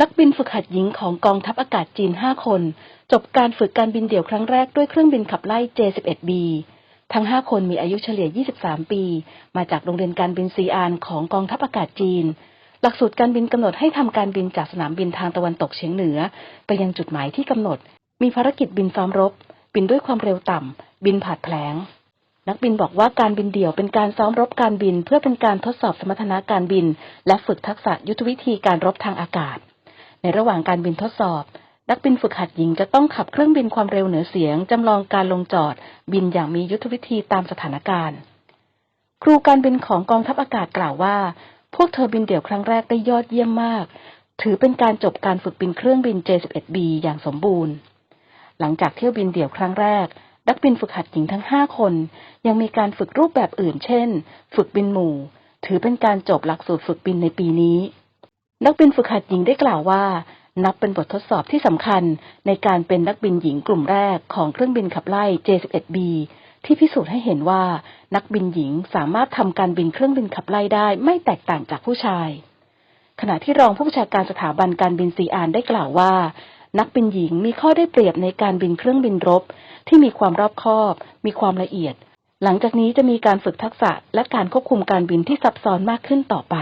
นักบินฝึกหัดหญิงของกองทัพอากาศจีน 5 คน จบการฝึกการบินเดี่ยวครั้งแรกด้วยเครื่องบินขับไล่ J-11B ทั้ง 5 คนมีอายุเฉลี่ย 23 ปี มาจากโรงเรียนการบินซีอานของกองทัพอากาศจีน หลักสูตรการบินกำหนดให้ทำการบินจากสนามบินทางตะวันตกเฉียงเหนือ ไปยังจุดหมายที่กำหนด มีภารกิจบินซ้อมรบ บินด้วยความเร็วต่ำ บินผานแผลงนักบินบอกว่าการบินเดี่ยวเป็นการซ้อมรบการบิน เพื่อเป็นการทดสอบสมรรถนะการบิน และฝึกทักษะยุทธวิธีการรบทางอากาศ ในระหว่างการบินทดสอบ นักบินฝึกหัดหญิงจะต้องขับเครื่องบินความเร็วเหนือเสียง จำลองการลงจอด บินอย่างมียุทธวิธีตามสถานการณ์ ครูการบินของกองทัพอากาศกล่าวว่า พวกเธอบินเดี่ยวครั้งแรกได้ยอดเยี่ยมมาก ถือเป็นการจบการฝึกบินเครื่องบิน J-11B อย่างสมบูรณ์ หลังจากเที่ยวบินเดี่ยวครั้งแรกนักบินฝึกหัดหญิงทั้ง5คน ยังมีการฝึกรูปแบบอื่น เช่น ฝึกบินหมู่ ถือเป็นการจบหลักสูตรฝึกบินในปีนี้ นักบินฝึกหัดหญิงได้กล่าวว่า นับเป็นบททดสอบที่สำคัญในการเป็นนักบินหญิงกลุ่มแรกของเครื่องบินขับไล่ J-11B ที่พิสูจน์ให้เห็นว่า นักบินหญิงสามารถทำการบินเครื่องบินขับไล่ได้ไม่แตกต่างจากผู้ชาย ขณะที่รองผู้บัญชาการสถาบันการบินซีอานได้กล่าวว่า นักบินหญิงมีข้อได้เปรียบในการบินเครื่องบินรบ ที่มีความรอบคอบ มีความละเอียด หลังจากนี้จะมีการฝึกทักษะและการควบคุมการบินที่ซับซ้อนมากขึ้นต่อไป